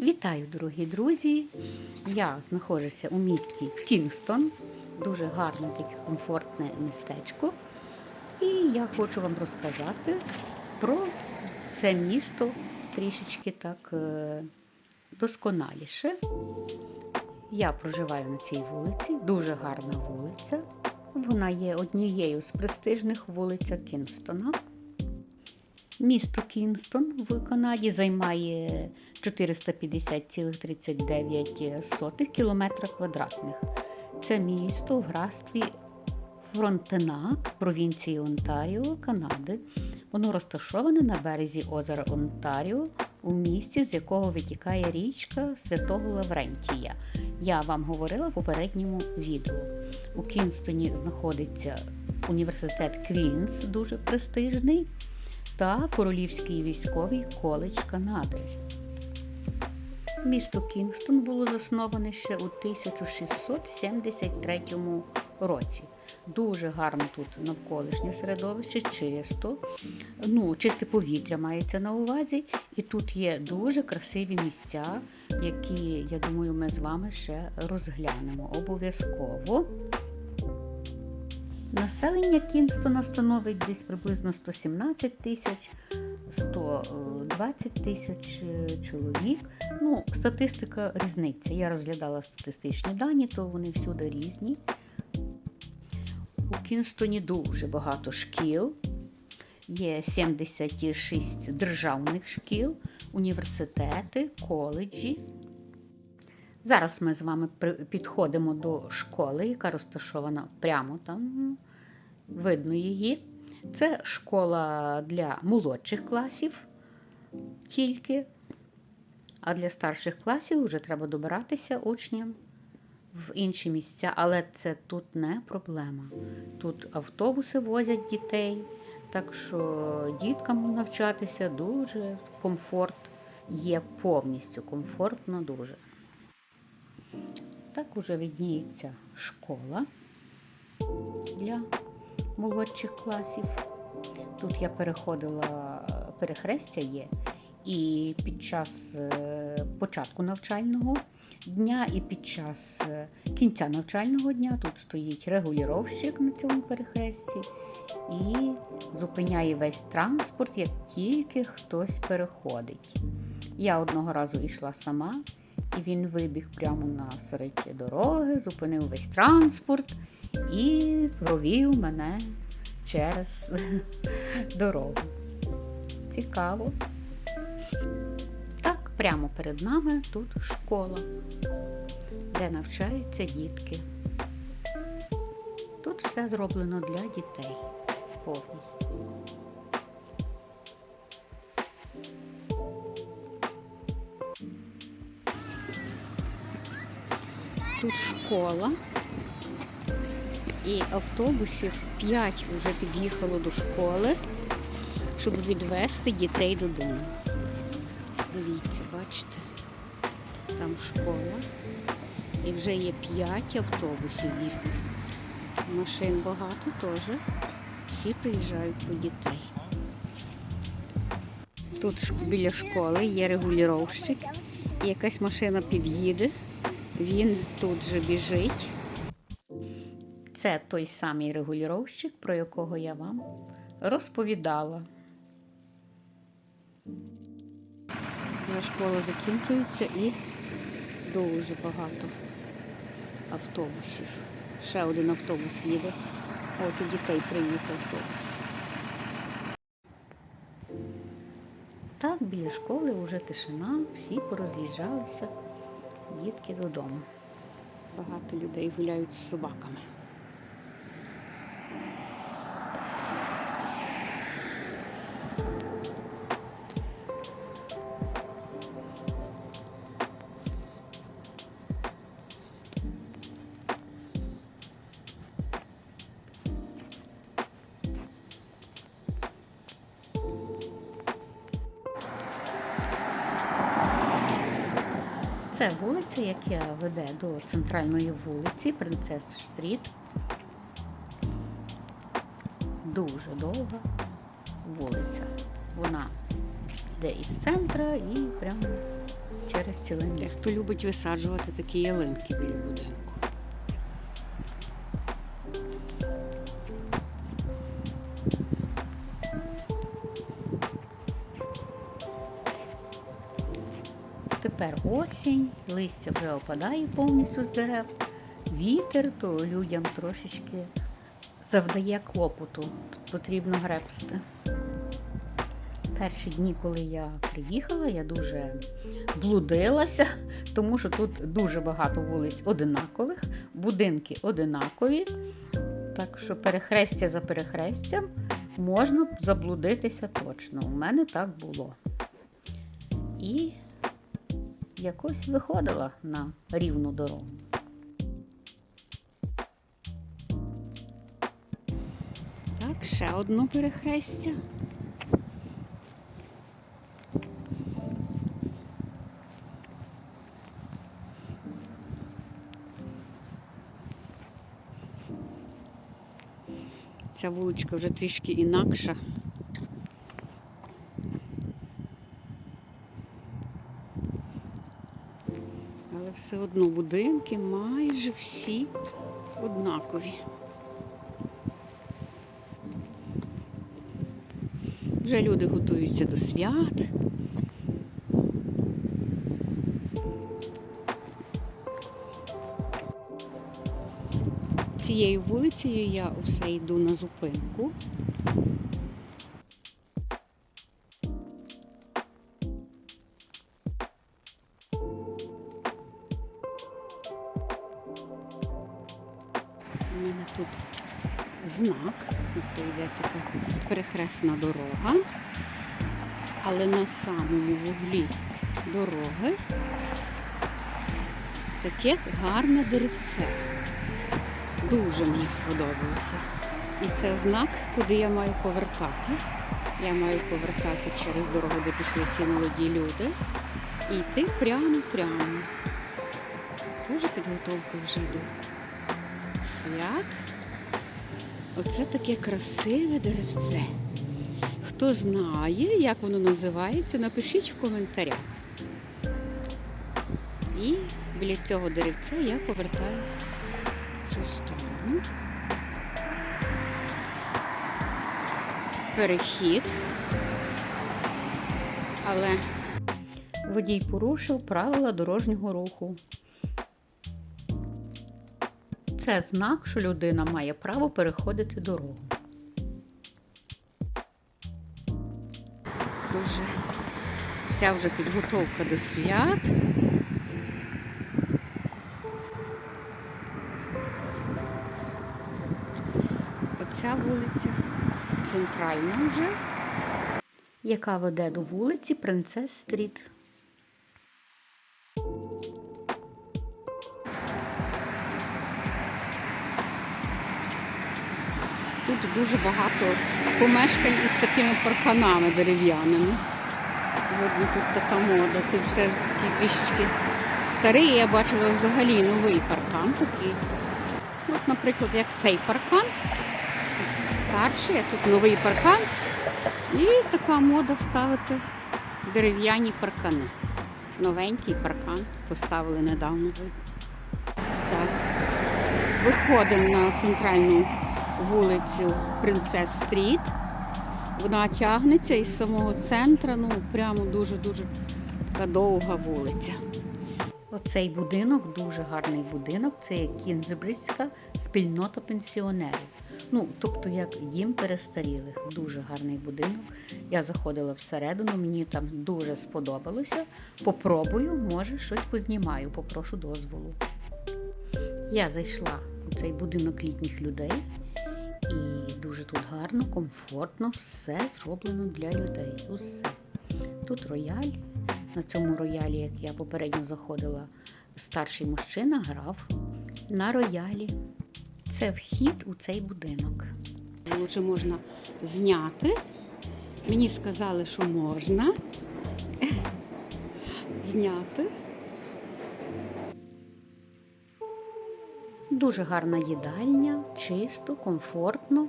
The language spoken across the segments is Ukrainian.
Вітаю, дорогі друзі! Я знаходжуся у місті Кінгстон. Дуже гарне таке комфортне містечко. І я хочу вам розказати про це місто трішечки так е, досконаліше. Я проживаю на цій вулиці, дуже гарна вулиця. Вона є однією з престижних вулиць Кінгстона. Місто Кінгстон в Канаді займає 450,39 кілометра квадратних. Це місто в графстві Фронтенак, провінції Онтаріо, Канади. Воно розташоване на березі озера Онтаріо, у місті, з якого витікає річка Святого Лаврентія. Я вам говорила в попередньому відео. У Кінстоні знаходиться університет Квінс, дуже престижний та Королівський військовий коледж Канади. Місто Кінгстон було засноване ще у 1673 році. Дуже гарно тут навколишнє середовище, чисто. Ну, чисте повітря мається на увазі. І тут є дуже красиві місця, які, я думаю, ми з вами ще розглянемо обов'язково. Населення Кінстона становить десь приблизно 117 тисяч, 120 тисяч е, чоловік. Ну, статистика різниця. Я розглядала статистичні дані, то вони всюди різні. У Кінстоні дуже багато шкіл. Є 76 державних шкіл, університети, коледжі. Зараз ми з вами підходимо до школи, яка розташована прямо там. Видно її. Це школа для молодших класів тільки, а для старших класів вже треба добиратися учням в інші місця. Але це тут не проблема. Тут автобуси возять дітей, так що діткам навчатися дуже комфорт є повністю комфортно дуже. Так уже відніється школа для молодших класів. Тут я переходила, перехрестя є, і під час е, початку навчального дня, і під час е, кінця навчального дня тут стоїть регулюровщик на цьому перехресті і зупиняє весь транспорт, як тільки хтось переходить. Я одного разу йшла сама, і він вибіг прямо на середні дороги, зупинив весь транспорт і провів мене через дорогу. Цікаво. Так, прямо перед нами тут школа, де навчаються дітки. Тут все зроблено для дітей повністю. Тут школа. І автобусів 5 вже під'їхало до школи, щоб відвезти дітей додому. Дивіться, бачите, там школа. І вже є 5 автобусів. Машин багато теж. Всі приїжджають по дітей. Тут біля школи є регулюровщик. І якась машина під'їде. Він тут же біжить. Це той самий регулюровщик, про якого я вам розповідала. Школа закінчується і дуже багато автобусів. Ще один автобус їде. От і дітей привіз автобус. Так, біля школи вже тишина, всі пороз'їжджалися, дітки додому. Багато людей гуляють з собаками. Це вулиця, яка веде до центральної вулиці Принцес Стріт. Дуже довга вулиця. Вона йде із центра і прямо через ціле місто. Хто любить висаджувати такі ялинки біля будинку. Осінь, листя вже опадає повністю з дерев. Вітер, то людям трошечки завдає клопоту. Потрібно гребсти. Перші дні, коли я приїхала, я дуже блудилася, тому що тут дуже багато вулиць одинакових, будинки одинакові. Так що перехрестя за перехрестям можна заблудитися точно. У мене так було. І якось виходила на рівну дорогу. Так, ще одно перехрестя. Ця вуличка вже трішки інакша. Але все одно будинки майже всі однакові. Вже люди готуються до свят. Цією вулицею я усе йду на зупинку. У мене тут знак, тобто йде така перехресна дорога, але на самому вуглі дороги таке гарне деревце. Дуже мені сподобалося. І це знак, куди я маю повертати. Я маю повертати через дорогу, де пішли ці молоді люди. І йти прямо-прямо. Дуже підготовка вже до свят. Оце таке красиве деревце. Хто знає, як воно називається, напишіть в коментарях. І біля цього деревця я повертаю в цю сторону. Перехід. Але Водій порушив правила дорожнього руху. Це знак, що людина має право переходити дорогу. дуже вся вже підготовка до свят. Оця вулиця центральна вже. яка веде до вулиці Принцес Стріт. Тут дуже багато помешкань із такими парканами дерев'яними. Видно, тут така мода. Тут все такий трішечки старий. Я бачила взагалі новий паркан такий. От, наприклад, як цей паркан. Старший, а тут новий паркан. І така мода ставити дерев'яні паркани. Новенький паркан поставили недавно. Так. Виходимо на центральну вулицю Принцес Стріт. Вона тягнеться із самого центру, ну прямо дуже-дуже така довга вулиця. Оцей будинок дуже гарний будинок. Це є спільнота пенсіонерів. Ну, тобто як дім перестарілих. Дуже гарний будинок. Я заходила всередину, мені там дуже сподобалося. Попробую, може, щось познімаю, попрошу дозволу. Я зайшла у цей будинок літніх людей, дуже тут гарно, комфортно, все зроблено для людей. Усе. Тут рояль. На цьому роялі, як я попередньо заходила, старший мужчина грав на роялі. Це вхід у цей будинок. Лучше можна зняти. Мені сказали, що можна зняти. Дуже гарна їдальня, чисто, комфортно.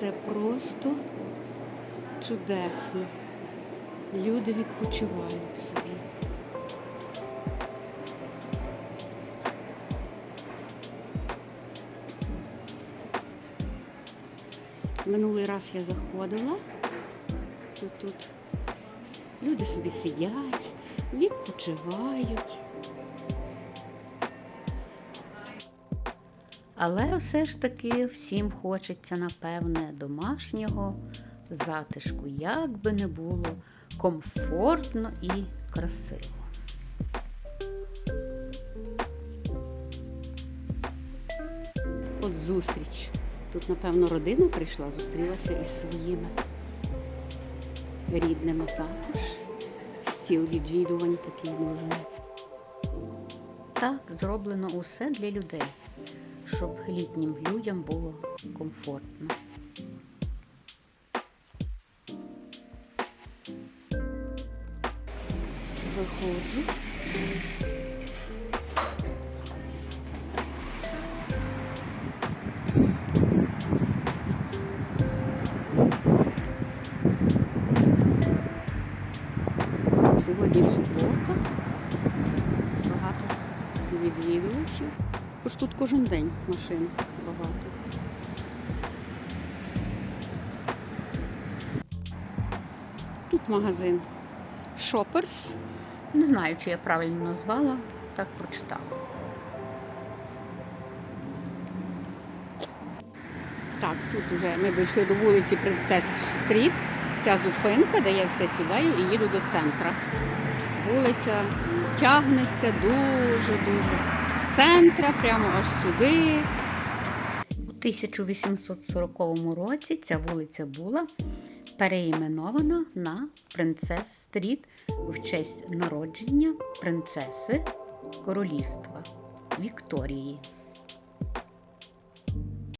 Це просто чудесно. Люди відпочивають собі. Минулий раз я заходила, то тут люди собі сидять, відпочивають. Але все ж таки всім хочеться, напевне, домашнього затишку, як би не було комфортно і красиво. От зустріч. Тут, напевно, родина прийшла, зустрілася із своїми рідними також. Стіл відвідувань такий дуже. Так, зроблено усе для людей, щоб літнім людям було комфортно. Виходжу. Тут кожен день машин багато. Тут магазин Shoppers. Не знаю, чи я правильно назвала, так прочитала. Так, тут вже ми дійшли до вулиці Принцес Стріт. Ця зупинка, де я все сідаю і їду до центра. Вулиця тягнеться дуже-дуже центра, прямо аж сюди. У 1840 році ця вулиця була переіменована на Принцес Стріт в честь народження принцеси королівства Вікторії.